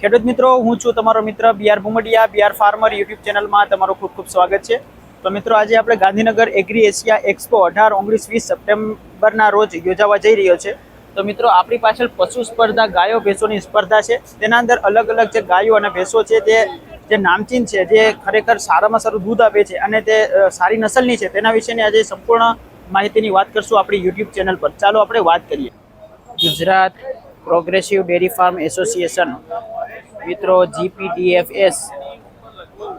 ખેડૂત મિત્રો, હું છું તમારો મિત્ર BR Bhumdiya BR farmer YouTube ચેનલમાં તમારું ખૂબ ખૂબ સ્વાગત છે. તો મિત્રો, આજે આપણે ગાંધીનગર એગ્રી એશિયા એક્સપો અઢાર, ઓગણીસ, વીસ સપ્ટેમ્બરના રોજ યોજાવા જઈ રહ્યો છે. તો મિત્રો, આપણી પાછળ પશુ સ્પર્ધા, ગાયો ભેંસોની સ્પર્ધા છે. તેના અંદર અલગ અલગ જે ગાયો અને ભેંસો છે, તે જે નામચીન છે, જે ખરેખર સારામાં સારું દૂધ આપે છે અને તે સારી નસલની છે, તેના વિશેની આજે સંપૂર્ણ માહિતીની વાત કરશું આપણી યુટ્યુબ ચેનલ પર. ચાલો આપણે વાત કરીએ. Gujarat progressive dairy farm association. મિત્રો જીપીડીએફએસ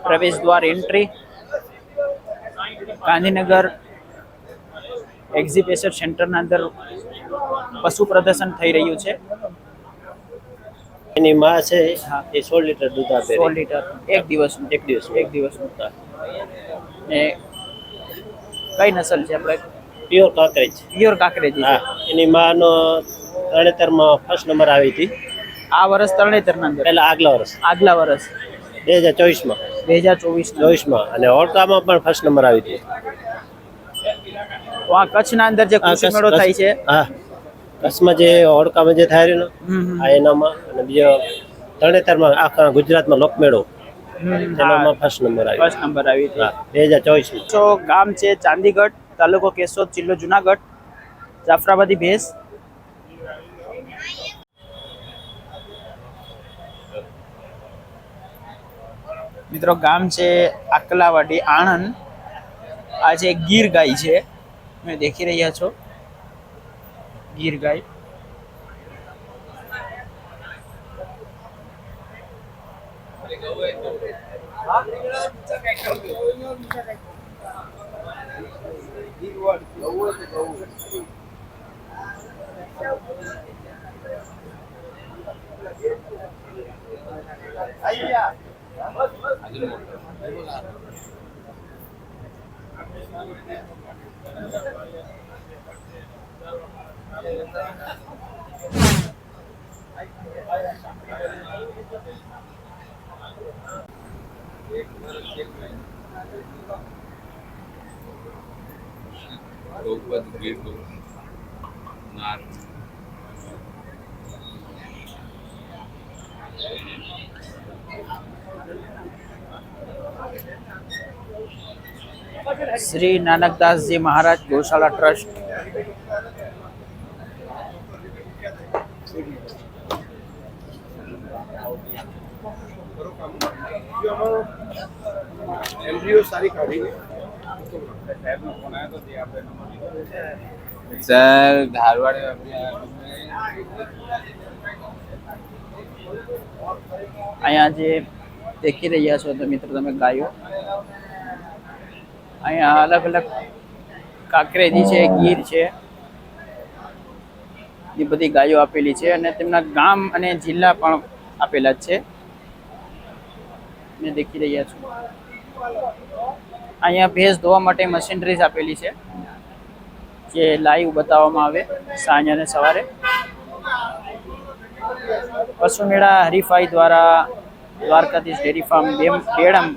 પ્રવેશ દ્વાર એન્ટ્રી. ગાંધીનગર એક્ઝિબિશન સેન્ટરના અંદર પશુ પ્રદર્શન થઈ રહ્યું છે. એની માં છે. એ સોળ લીટર દૂધ આપે સોળ લીટર. એક દિવસનું. એક દિવસ એક દિવસનું. ને કઈ નસલ છે આપણે? પ્યોર કાંકરેજ. પ્યોર કાંકરેજ હા. એની માનો તરણેતરમાં ફર્સ્ટ નંબર આવી હતી. આ વર્ષ તરણેતરના અંદર. પહેલા આગલા વર્ષ. આગલા વર્ષ. બે હજાર ચોવીસમાં. બે હજાર ચોવીસ ચોવીસમાં. અને હોડકામાં પણ ફર્સ્ટ નંબર આવી હતી. આ કચ્છના અંદર જે કૃષિ મેળો થાય છે. હા. કચ્છમાં જે હોડકામાં જે થાય રહ્યો. આ એનામાં અને બીજો તરણેતરમાં આખા ગુજરાતમાં લોકમેળો. ફર્સ્ટ નંબર આવ્યો ફર્સ્ટ નંબર આવી. હતી. બે હજાર ગામ છે ચાંદીગઢ તાલુકો કેશોદ જિલ્લો જુનાગઢ જાફરાબાદી ભેસ મિત્રો, ગામ છે આકલાવાડી, આણંદ. આ છે ગીર ગાય છે. તમે દેખી રહ્યા છો. ગીર ગાય. अजून मोठं गेट नार Thank you. નાર શ્રી નાનકદાસજી મહારાજ ગૌશાળા ટ્રસ્ટ સર ધારવાડ અહીંયા જે દેખી રહ્યા છો તો મિત્રો તમે ગાયો અહીંયા અલગ અલગ કાકરેજી છે, ગીર છે, એ બધી ગાયો આપેલી છે અને તેમના ગામ અને જિલ્લા પણ આપેલા જ છે. ને દેખી રહ્યા છું. અહીંયા ભેંસ ધોવા માટે મશીનરીઝ આપેલી છે, જે લાઈવ બતાવવામાં આવે સાંજ અને સવારે. પશુ મેળા હરીફાઈ દ્વારા દ્વારકાધીશ ડેરી ફાર્મ બેડમ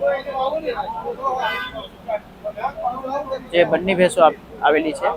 જે બંને ભેંસો આવેલી છે.